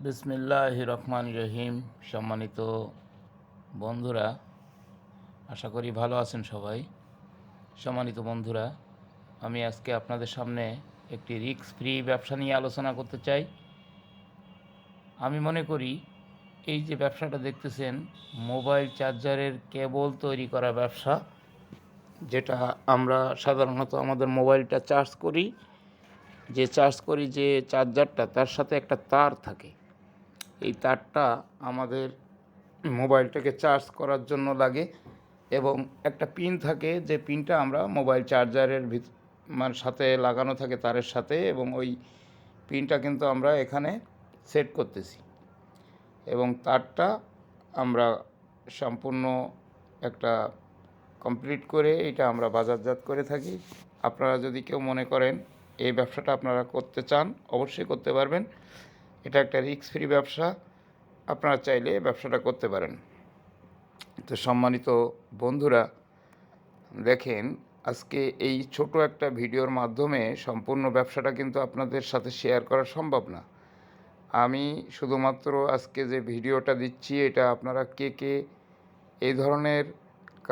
বিসমিল্লাহ রহমান রহিম। সম্মানিত বন্ধুরা, আশা করি ভালো আছেন সবাই। সম্মানিত বন্ধুরা, আমি আজকে আপনাদের সামনে একটি রিস্ক ফ্রি ব্যবসা নিয়ে আলোচনা করতে চাই। আমি মনে করি এই যে ব্যবসাটা দেখতেছেন, মোবাইল চার্জারের কেবল তৈরি করা ব্যবসা, যেটা আমরা সাধারণত আমাদের মোবাইলটা চার্জ করি। যে চার্জ করি যে চার্জারটা, তার সাথে একটা তার থাকে। এই তারটা আমাদের মোবাইলটাকে চার্জ করার জন্য লাগে এবং একটা পিন থাকে, যে পিনটা আমরা মোবাইল চার্জারের ভিত মানে সাথে লাগানো থাকে তারের সাথে এবং ওই পিনটা কিন্তু আমরা এখানে সেট করতেছি। এবং তারটা আমরা সম্পূর্ণ একটা কমপ্লিট করে এটা আমরা বাজারজাত করে থাকি। আপনারা যদি কেউ মনে করেন এই ব্যবসাটা আপনারা করতে চান, অবশ্যই করতে পারবেন। এটা একটা রিস্ক ফ্রি ব্যবসা। আপনারা চাইলে ব্যবসাটা করতে পারেন। তো সম্মানিত বন্ধুরা, দেখেন, আজকে এই ছোট একটা ভিডিওর মাধ্যমে সম্পূর্ণ ব্যবসাটা কিন্তু আপনাদের সাথে শেয়ার করা সম্ভব না। আমি শুধুমাত্র আজকে যে ভিডিওটা দিচ্ছি, এটা আপনারা কে কে এই ধরনের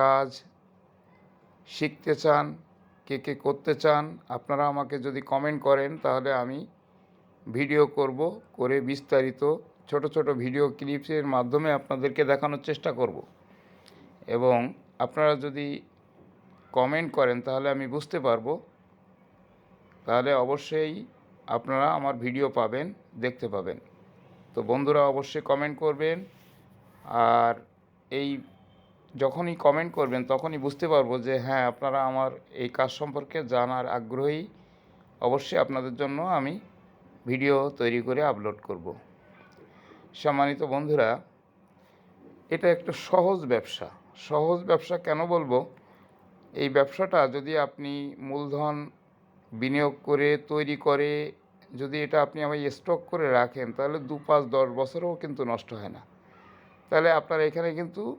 কাজ শিখতে চান, কে কে করতে চান, আপনারা আমাকে যদি কমেন্ট করেন, তাহলে আমি ভিডিও করব, করে বিস্তারিত ছোট ছোট ভিডিও ক্লিপসের মাধ্যমে আপনাদেরকে দেখানোর চেষ্টা করব। এবং আপনারা যদি কমেন্ট করেন, তাহলে আমি বুঝতে পারব। তাহলে অবশ্যই আপনারা আমার ভিডিও পাবেন, দেখতে পাবেন। তো বন্ধুরা অবশ্যই কমেন্ট করবেন। আর এই যখনই কমেন্ট করবেন, তখনই বুঝতে পারব যে হ্যাঁ আপনারা আমার এই কাজ সম্পর্কে জানার আগ্রহী। অবশ্যই আপনাদের জন্য আমি ভিডিও তৈরি করে আপলোড করব। সম্মানিত বন্ধুরা, এটা একটা সহজ ব্যবসা। সহজ ব্যবসা কেন বলব? এই ব্যবসাটা যদি আপনি মূলধন বিনিয়োগ করে, তৈরি করে, যদি এটা আপনি আমার স্টক করে রাখেন, তাহলে দু পাঁচ দশ বছরও কিন্তু নষ্ট হয় না। তাহলে আপনার এখানে কিন্তু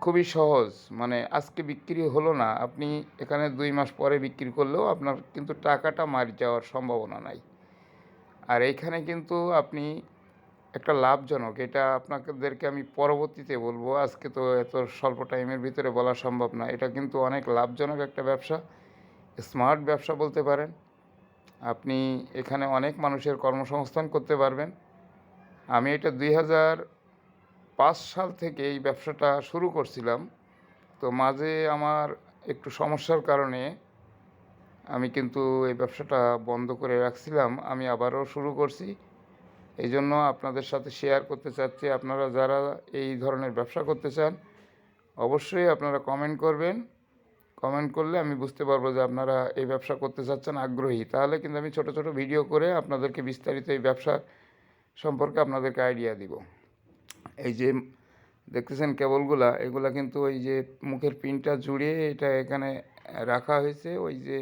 খুবই সহজ। মানে আজকে বিক্রি হলো না, আপনি এখানে দুই মাস পরে বিক্রি করলেও আপনার কিন্তু টাকাটা মারি যাওয়ার সম্ভাবনা নাই। আর এইখানে কিন্তু আপনি একটা লাভজনক, এটা আপনাদেরকে আমি পরবর্তীতে বলব। আজকে তো এত স্বল্প টাইমের ভিতরে বলা সম্ভব না। এটা কিন্তু অনেক লাভজনক একটা ব্যবসা। স্মার্ট ব্যবসা বলতে পারেন। আপনি এখানে অনেক মানুষের কর্মসংস্থান করতে পারবেন। আমি এটা দুই হাজার পাঁচ সাল থেকে এই ব্যবসাটা শুরু করছিলাম। তো মাঝে আমার একটু সমস্যার কারণে আমি কিন্তু এই ব্যবসাটা বন্ধ করে রাখছিলাম, আমি আবারও শুরু করছি। এই জন্য আপনাদের সাথে শেয়ার করতে চাচ্ছি, আপনারা যারা এই ধরনের ব্যবসা করতে চান, অবশ্যই আপনারা কমেন্ট করবেন। কমেন্ট করলে আমি বুঝতে পারব যে আপনারা এই ব্যবসা করতে চাচ্ছেন আগ্রহী। তাহলে কিন্তু আমি ছোট ছোট ভিডিও করে আপনাদেরকে বিস্তারিত এই ব্যবসা সম্পর্কে আপনাদেরকে আইডিয়া দিব। এই যে দেখতেছেন কেবলগুলা, এগুলা কিন্তু ওই যে মুখের পিনটা জুড়ে এটা এখানে রাখা হয়েছে। ওই যে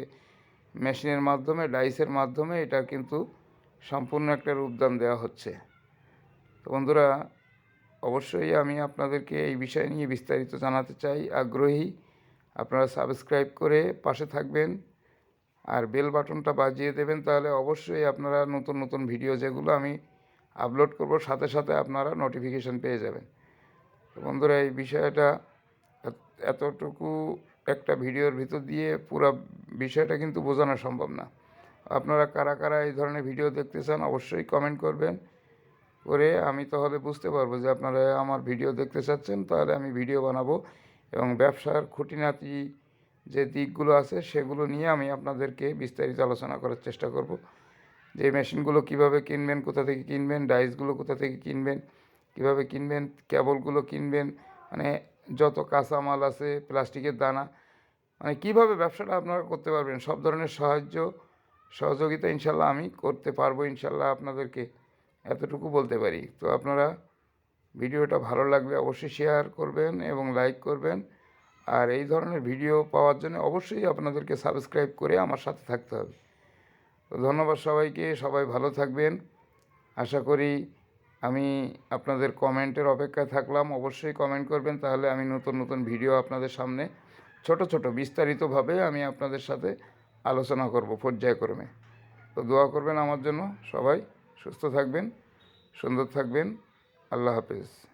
মেশিনের মাধ্যমে, ডাইসের মাধ্যমে এটা কিন্তু সম্পূর্ণ একটা রূপদান দেওয়া হচ্ছে। তো বন্ধুরা, অবশ্যই আমি আপনাদেরকে এই বিষয় নিয়ে বিস্তারিত জানাতে চাই। আগ্রহী, আপনারা সাবস্ক্রাইব করে পাশে থাকবেন আর বেল বাটনটা বাজিয়ে দেবেন, তাহলে অবশ্যই আপনারা নতুন নতুন ভিডিও যেগুলো আমি আপলোড করব, সাথে সাথে আপনারা নোটিফিকেশান পেয়ে যাবেন। বন্ধুরা, এই বিষয়টা এতটুকু একটা ভিডিওর ভিতর দিয়ে পুরো বিষয়টা কিন্তু বোঝানো সম্ভব না। আপনারা কারা কারা এই ধরনের ভিডিও দেখতে চান অবশ্যই কমেন্ট করবেন। করে আমি তাহলে বুঝতে পারব যে আপনারা আমার ভিডিও দেখতে চাচ্ছেন, তাহলে আমি ভিডিও বানাবো এবং ব্যবসার খুঁটিনাটি যে দিকগুলো আছে সেগুলো নিয়ে আমি আপনাদেরকে বিস্তারিত আলোচনা করার চেষ্টা করব। যে মেশিনগুলো কীভাবে কিনবেন, কোথা থেকে কিনবেন, ডাইসগুলো কোথা থেকে কিনবেন, কীভাবে কিনবেন, কেবলগুলো কিনবেন মানে যত কাঁচামাল আছে, প্লাস্টিকের দানা মানে কীভাবে ব্যবসাটা আপনারা করতে পারবেন? সব ধরনের সাহায্য, সহযোগিতা ইনশাল্লাহ আমি করতে পারব, ইনশাল্লাহ আপনাদেরকে এতটুকু বলতে পারি। তো আপনারা ভিডিওটা ভালো লাগবে অবশ্যই শেয়ার করবেন এবং লাইক করবেন। আর এই ধরনের ভিডিও পাওয়ার জন্য অবশ্যই আপনাদেরকে সাবস্ক্রাইব করে আমার সাথে থাকতে হবে। তো ধন্যবাদ সবাইকে, সবাই ভালো থাকবেন। আশা করি আমি আপনাদের কমেন্টের অপেক্ষায় থাকলাম, অবশ্যই কমেন্ট করবেন, তাহলে আমি নতুন নতুন ভিডিও আপনাদের সামনে ছোট ছোট, বিস্তারিতভাবে আমি আপনাদের সাথে আলোচনা করব পর্যায়ক্রমে। তো দোয়া করবেন আমার জন্য সবাই, সুস্থ থাকবেন, সুন্দর থাকবেন, আল্লাহ হাফেজ।